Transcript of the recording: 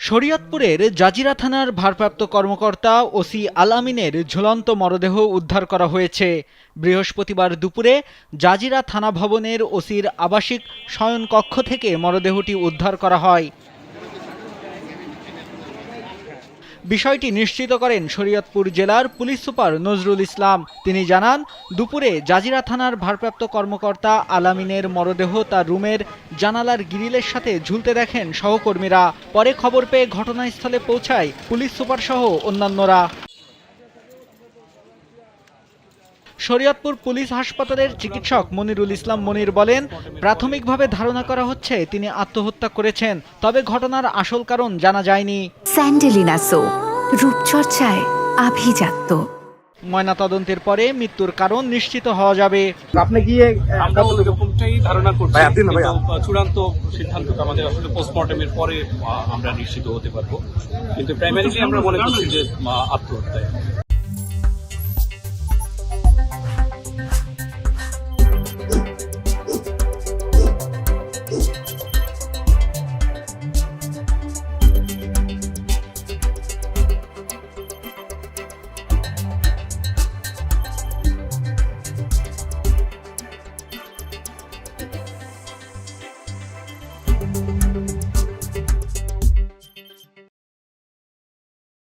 শরীয়তপুরের জাজিরা থানার ভারপ্রাপ্ত কর্মকর্তা ওসি আলামিনের ঝুলন্ত মরদেহ উদ্ধার করা হয়েছে। বৃহস্পতিবার দুপুরে জাজিরা থানা ভবনের ওসির আবাসিক শয়নকক্ষ থেকে মরদেহটি উদ্ধার করা হয়। বিষয়টি নিশ্চিত করেন শরীয়তপুর জেলার পুলিশ সুপার নজরুল ইসলাম। তিনি জানান, দুপুরে জাজিরা থানার ভারপ্রাপ্ত কর্মকর্তা আলামিনের মরদেহ তার রুমের জানালার গ্রিলের সাথে ঝুলতে দেখেন সহকর্মীরা। পরে খবর পেয়ে ঘটনাস্থলে পৌঁছায় পুলিশ সুপার সহ অন্যান্যরা। শরীয়তপুর পুলিশ হাসপাতালের চিকিৎসক মনিরুল ইসলাম মনির বলেন, প্রাথমিকভাবে ধারণা করা হচ্ছে তিনি আত্মহত্যা করেছেন, তবে ঘটনার আসল কারণ জানা যায়নি। স্যান্ডেলিনা সো রূপচর্চায় আভিজাত্য। ময়নাতদন্তের পরে মৃত্যুর কারণ নিশ্চিত হওয়া যাবে। আপনি গিয়ে আমরা এরকমটাই ধারণা করছি। ভাই, আপনি না, ভাই, চূড়ান্ত সিদ্ধান্ত তো আমাদের আসলে পোস্টমর্টমের পরে আমরা নিশ্চিত হতে পারব। কিন্তু প্রাইমারিলি আমরা মনে করছি যে আহ,